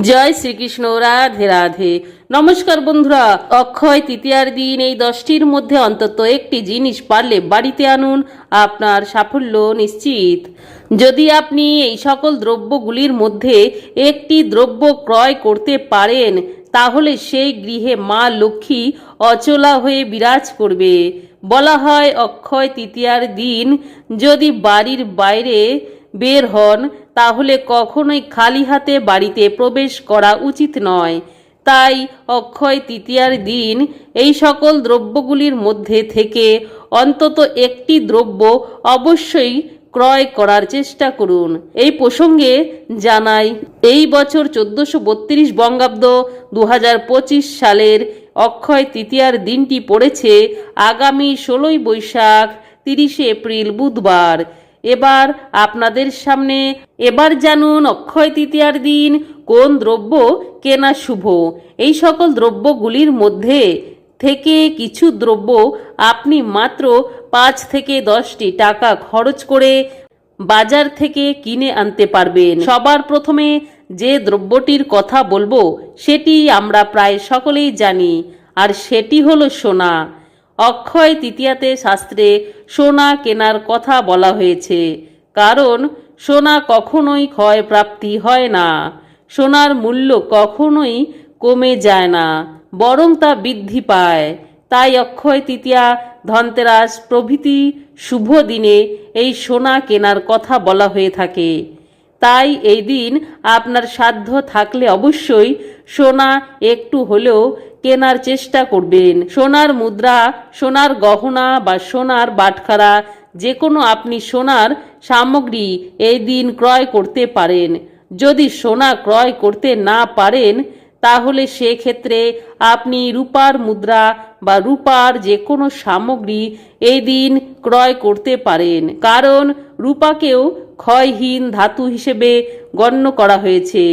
জয় শ্রীকৃষ্ণ, রাধে রাধে। নমস্কার বন্ধুরা, অক্ষয় তৃতীয়ার দিন এই দশটির মধ্যে অন্তত একটি জিনিস পারলে বাড়িতে আনুন, আপনার সাফল্য নিশ্চিত। যদি আপনি এই সকল দ্রব্যগুলির মধ্যে একটি দ্রব্য ক্রয় করতে পারেন, তাহলে সেই গৃহে মা লক্ষ্মী অচলা হয়ে বিরাজ করবে। বলা হয় অক্ষয় তৃতীয়ার দিন যদি বাড়ির বাইরে বের হন তাহলে কখনোই খালি হাতে বাড়িতে প্রবেশ করা উচিত নয়। তাই অক্ষয় তৃতীয়ার দিন এই সকল দ্রব্যগুলির মধ্যে থেকে অন্তত একটি দ্রব্য অবশ্যই ক্রয় করার চেষ্টা করুন। এই প্রসঙ্গে জানাই, এই বছর চোদ্দশো বত্রিশ বঙ্গাব্দ দু হাজার পঁচিশ সালের অক্ষয় তৃতীয়ার দিনটি পড়েছে আগামী ষোলোই বৈশাখ তিরিশে এপ্রিল বুধবার। এবার আপনাদের সামনে, এবার জানুন অক্ষয় তৃতীয়ার দিন কোন দ্রব্য কেনা শুভ। এই সকল দ্রব্যগুলির মধ্যে থেকে কিছু দ্রব্য আপনি মাত্র পাঁচ থেকে দশটি টাকা খরচ করে বাজার থেকে কিনে আনতে পারবেন। সবার প্রথমে যে দ্রব্যটির কথা বলব, সেটি আমরা প্রায় সকলেই জানি, আর সেটি হলো সোনা। অক্ষয় তৃতীয়াতে শাস্ত্রে সোনা কেনার কথা বলা হয়েছে। কারণ, সোনা কখনোই ক্ষয় প্রাপ্তি হয় না। সোনার মূল্য কখনোই কমে যায় না, বরং তা বৃদ্ধি পায়। তাই অক্ষয় তৃতীয়া, ধনতেরাস প্রভৃতি শুভ দিনে এই সোনা কেনার কথা বলা হয়ে থাকে। তাই এই দিন আপনার সাধ্য থাকলে অবশ্যই সোনা একটু হলেও কেনার চেষ্টা করবেন। সোনার মুদ্রা, সোনার গহনা বা সোনার বাটখারা যে কোনো আপনি সোনার সামগ্রী এই দিন ক্রয় করতে পারেন। যদি সোনা ক্রয় করতে না পারেন, তাহলে সেক্ষেত্রে আপনি রূপার মুদ্রা বা রূপার যে কোনো সামগ্রী এই দিন ক্রয় করতে পারেন। কারণ রূপাকেও ক্ষয়হীন ধাতু হিসেবে গণ্য করা হয়েছে,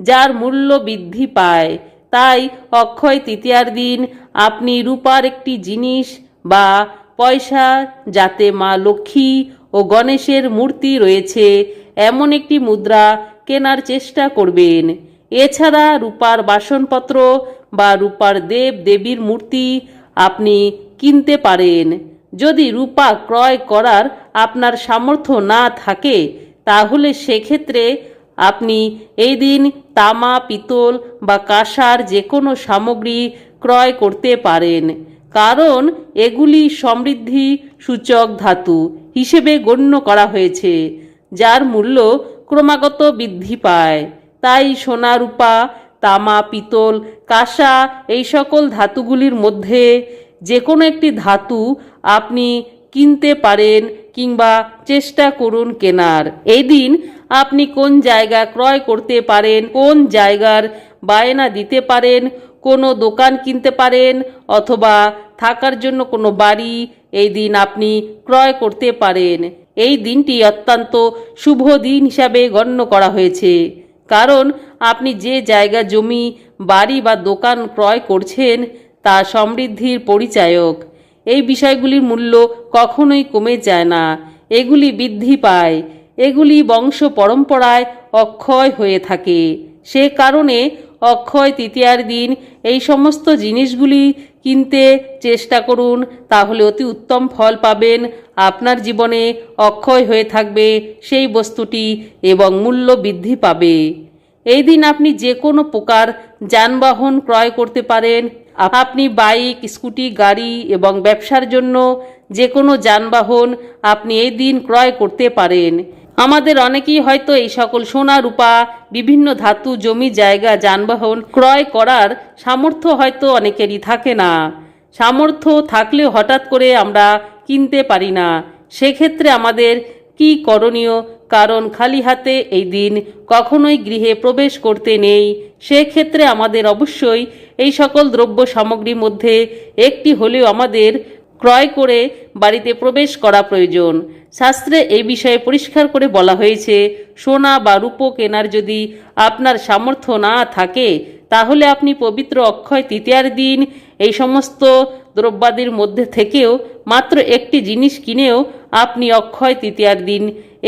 যার মূল্য বৃদ্ধি পায়। তাই অক্ষয় তৃতীয়ার দিন আপনি রূপার একটি জিনিস বা পয়সা, যাতে মা লক্ষ্মী ও গণেশের মূর্তি রয়েছে, এমন একটি মুদ্রা কেনার চেষ্টা করবেন। এছাড়া রূপার বাসনপত্র বা রূপার দেব দেবীর মূর্তি আপনি কিনতে পারেন। যদি রূপা ক্রয় করার আপনার সামর্থ্য না থাকে, তাহলে সেক্ষেত্রে আপনি এই দিন তামা, পিতল বা কাঁসার যে কোনো সামগ্রী ক্রয় করতে পারেন। কারণ এগুলি সমৃদ্ধি সূচক ধাতু হিসেবে গণ্য করা হয়েছে, যার মূল্য ক্রমাগত বৃদ্ধি পায়। তাই সোনা, রূপা, তামা, পিতল, কাঁসা এই সকল ধাতুগুলির মধ্যে যে কোনো একটি ধাতু আপনি কিনতে পারেন কিংবা চেষ্টা করুন কেনার। এই দিন আপনি কোন জায়গা ক্রয় করতে পারেন, কোন জায়গার বায়না দিতে পারেন, কোনো দোকান কিনতে পারেন, অথবা থাকার জন্য কোনো বাড়ি এই দিন আপনি ক্রয় করতে পারেন। এই দিনটি অত্যন্ত শুভ দিন হিসাবে গণ্য করা হয়েছে। কারণ আপনি যে জায়গা, জমি, বাড়ি বা দোকান ক্রয় করছেন, তা সমৃদ্ধির পরিচায়ক। এই বিষয়গুলির মূল্য কখনোই কমে যায় না। এগুলি বৃদ্ধি পায়। এগুলি বংশ পরম্পরায় অক্ষয় হয়ে থাকে। সে কারণে অক্ষয় তৃতীয়ার দিন এই সমস্ত জিনিসগুলি কিনতে চেষ্টা করুন, তাহলে অতি উত্তম ফল পাবেন। আপনার জীবনে অক্ষয় হয়ে থাকবে সেই বস্তুটি এবং মূল্য বৃদ্ধি পাবে। এই দিন আপনি যে কোনো প্রকার যানবাহন ক্রয় করতে পারেন। আপনি বাইক, স্কুটি, গাড়ি এবং ব্যবসার জন্য যে কোনো যানবাহন আপনি এই দিন ক্রয় করতে পারেন। আমাদের অনেকেই হয়তো এই সকল সোনা, রূপা, বিভিন্ন ধাতু, জমি, জায়গা, যানবাহন ক্রয় করার সামর্থ্য হয়তো অনেকেরই থাকে না। সামর্থ্য থাকলেও হঠাৎ করে আমরা কিনতে পারি না। সেক্ষেত্রে আমাদের কি করণীয়? কারণ খালি হাতে এই দিন কখনোই গৃহে প্রবেশ করতে নেই। সেক্ষেত্রে আমাদের অবশ্যই এই সকল দ্রব্য সামগ্রীর মধ্যে একটি হলেও আমাদের ক্রয় করে বাড়িতে প্রবেশ করা প্রয়োজন। শাস্ত্রে এই বিষয়ে পরিষ্কার করে বলা হয়েছে, সোনা বা রূপো কেনার যদি আপনার সামর্থ্য না থাকে, তাহলে আপনি পবিত্র অক্ষয় তৃতীয়ার দিন এই সমস্ত দ্রব্যাদির মধ্যে থেকেও মাত্র একটি জিনিস কিনেও আপনি অক্ষয় তৃতীয়ার দিন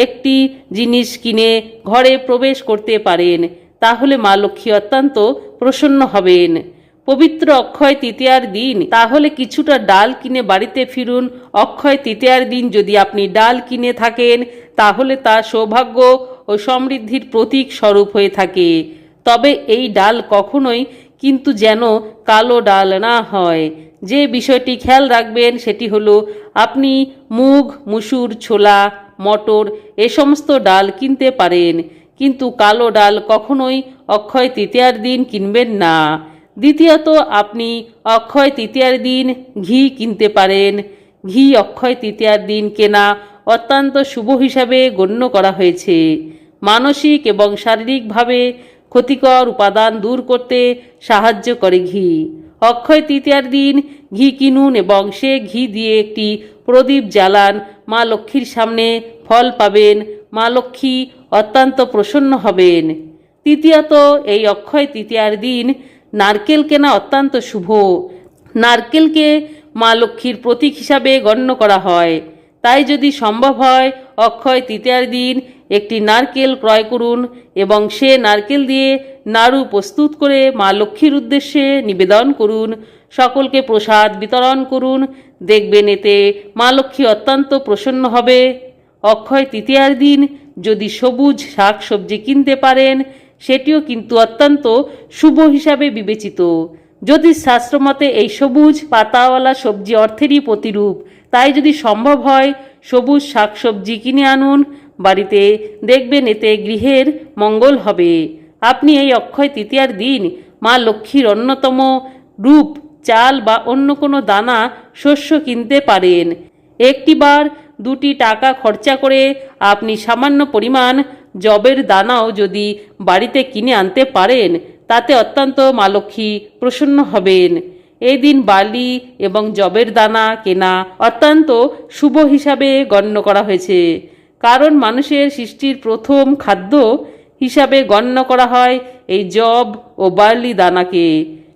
একটি জিনিস কিনে ঘরে প্রবেশ করতে পারেন। তাহলে মা লক্ষ্মী অত্যন্ত প্রসন্ন হবেন। পবিত্র অক্ষয় তৃতীয়ার দিন, তাহলে কিছুটা ডাল কিনে বাড়িতে ফিরুন। অক্ষয় তৃতীয়ার দিন যদি আপনি ডাল কিনে থাকেন, তাহলে তা সৌভাগ্য ও সমৃদ্ধির প্রতীক স্বরূপ হয়ে থাকে। তবে এই ডাল কখনোই কিন্তু যেন কালো ডাল না হয়। যে বিষয়টি খেয়াল রাখবেন সেটি হলো, আপনি মুগ, মুসুর, ছোলা, মটর এ সমস্ত ডাল কিনতে পারেন। কিন্তু কালো ডাল কখনোই অক্ষয় তৃতীয়ার দিন কিনবেন না। দ্বিতীয়ত, আপনি অক্ষয় তৃতীয়ার দিন ঘি কিনতে পারেন। ঘি অক্ষয় তৃতীয়ার দিন কেনা অত্যন্ত শুভ হিসাবে গণ্য করা হয়েছে। মানসিক এবং শারীরিকভাবে ক্ষতিকর উপাদান দূর করতে সাহায্য করে ঘি। অক্ষয় তৃতীয়ার দিন ঘি কিনুন এবং সে ঘি দিয়ে একটি প্রদীপ জ্বালান। মা লক্ষ্মীর সামনে ফল পাবেন। মা লক্ষ্মী অত্যন্ত প্রসন্ন হবেন। তৃতীয়ত, এই অক্ষয় তৃতীয়ার দিন নারকেল কেনা অত্যন্ত শুভ। নারকেলকে মা লক্ষ্মীর প্রতীক হিসাবে গণ্য করা হয়। তাই যদি সম্ভব হয়, অক্ষয় তৃতীয়ার দিন একটি নারকেল ক্রয় করুন এবং সে নারকেল দিয়ে নাড়ু প্রস্তুত করে মা লক্ষ্মীর উদ্দেশ্যে নিবেদন করুন। সকলকে প্রসাদ বিতরণ করুন। দেখবেন এতে মা লক্ষ্মী অত্যন্ত প্রসন্ন হবে। অক্ষয় তৃতীয়ার দিন যদি সবুজ শাক সবজি কিনতে পারেন সেটিও কিন্তু অত্যন্ত শুভ হিসাবে বিবেচিত। জ্যোতিষ শাস্ত্রমতে এই সবুজ পাতাওয়ালা সবজি অর্থেরই প্রতিরূপ, তাই যদি সম্ভব হয়, সবুজ শাকসবজি কিনে আনুন। বাড়িতে দেখবেন এতে গৃহের মঙ্গল হবে। আপনি এই অক্ষয় তৃতীয়ার দিন মা লক্ষ্মীর অন্যতম রূপ, চাল বা অন্য কোনো দানা শস্য কিনতে পারেন। একটিবার দুটি টাকা খরচা করে আপনি সামান্য পরিমাণ জবের দানাও যদি বাড়িতে কিনে আনতে পারেন, তাতে অত্যন্ত মা লক্ষ্মী প্রসন্ন হবেন। এই দিন বালি এবং জবের দানা কেনা অত্যন্ত শুভ হিসাবে গণ্য করা হয়েছে। কারণ মানুষের সৃষ্টির প্রথম খাদ্য হিসাবে গণ্য করা হয় এই জব ও বার্লি দানাকে।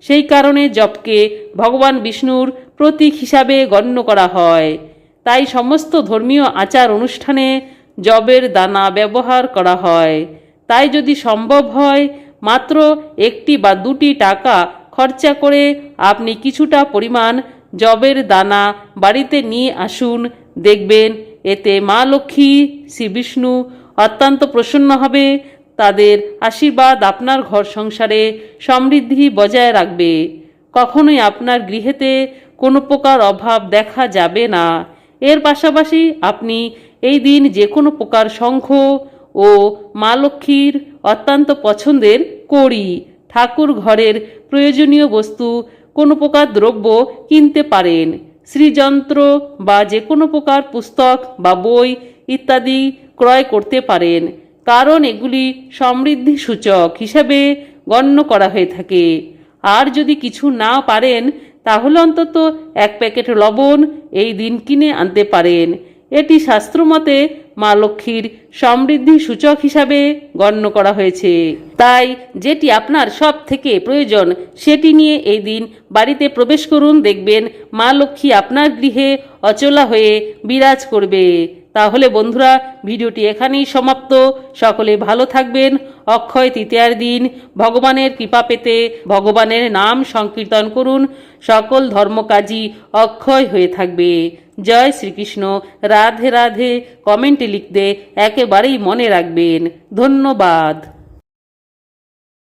সেই কারণে জবকে ভগবান বিষ্ণুর প্রতীক হিসাবে গণ্য করা হয়। তাই সমস্ত ধর্মীয় আচার অনুষ্ঠানে জবের দানা ব্যবহার করা হয়। তাই যদি সম্ভব হয়, মাত্র একটি বা দুটি টাকা খরচা করে আপনি কিছুটা পরিমাণ জবের দানা বাড়িতে নিয়ে আসুন। দেখবেন এতে মা লক্ষ্মী, শ্রী বিষ্ণু অত্যন্ত প্রসন্ন হবে। তাদের আশীর্বাদ আপনার ঘর সংসারে সমৃদ্ধি বজায় রাখবে। কখনোই আপনার গৃহেতে কোনো প্রকার অভাব দেখা যাবে না। এর পাশাপাশি আপনি এই দিন যে কোনো প্রকার শঙ্খ ও মা লক্ষ্মীর অত্যন্ত পছন্দের কড়ি, ঠাকুর ঘরের প্রয়োজনীয় বস্তু, কোনো প্রকার দ্রব্য কিনতে পারেন। শ্রীযন্ত্র বা যে কোনো প্রকার পুস্তক বা বই ইত্যাদি ক্রয় করতে পারেন। কারণ এগুলি সমৃদ্ধি সূচক হিসাবে গণ্য করা হয়ে থাকে। আর যদি কিছু না পারেন তাহলে অন্তত এক প্যাকেট লবণ এই দিন কিনে আনতে পারেন। এটি শাস্ত্রমতে মা লক্ষ্মীর সমৃদ্ধি সূচক হিসাবে গণ্য করা হয়েছে। তাই যেটি আপনার সব থেকে প্রয়োজন, সেটি নিয়ে এই দিন বাড়িতে প্রবেশ করুন, দেখবেন মা লক্ষ্মী আপনার গৃহে অচলা হয়ে বিরাজ করবে। তাহলে বন্ধুরা, ভিডিওটি এখানেই সমাপ্ত। সকলে ভালো থাকবেন। অক্ষয় তৃতীয়ার দিন ভগবানের কৃপা পেতে ভগবানের নাম সংকীর্তন করুন। সকল ধর্মকাজী অক্ষয় হয়ে থাকবে। জয় শ্রীকৃষ্ণ। রাধে রাধে। কমেন্টে লিখতে একেবারেই মনে রাখবেন। ধন্যবাদ।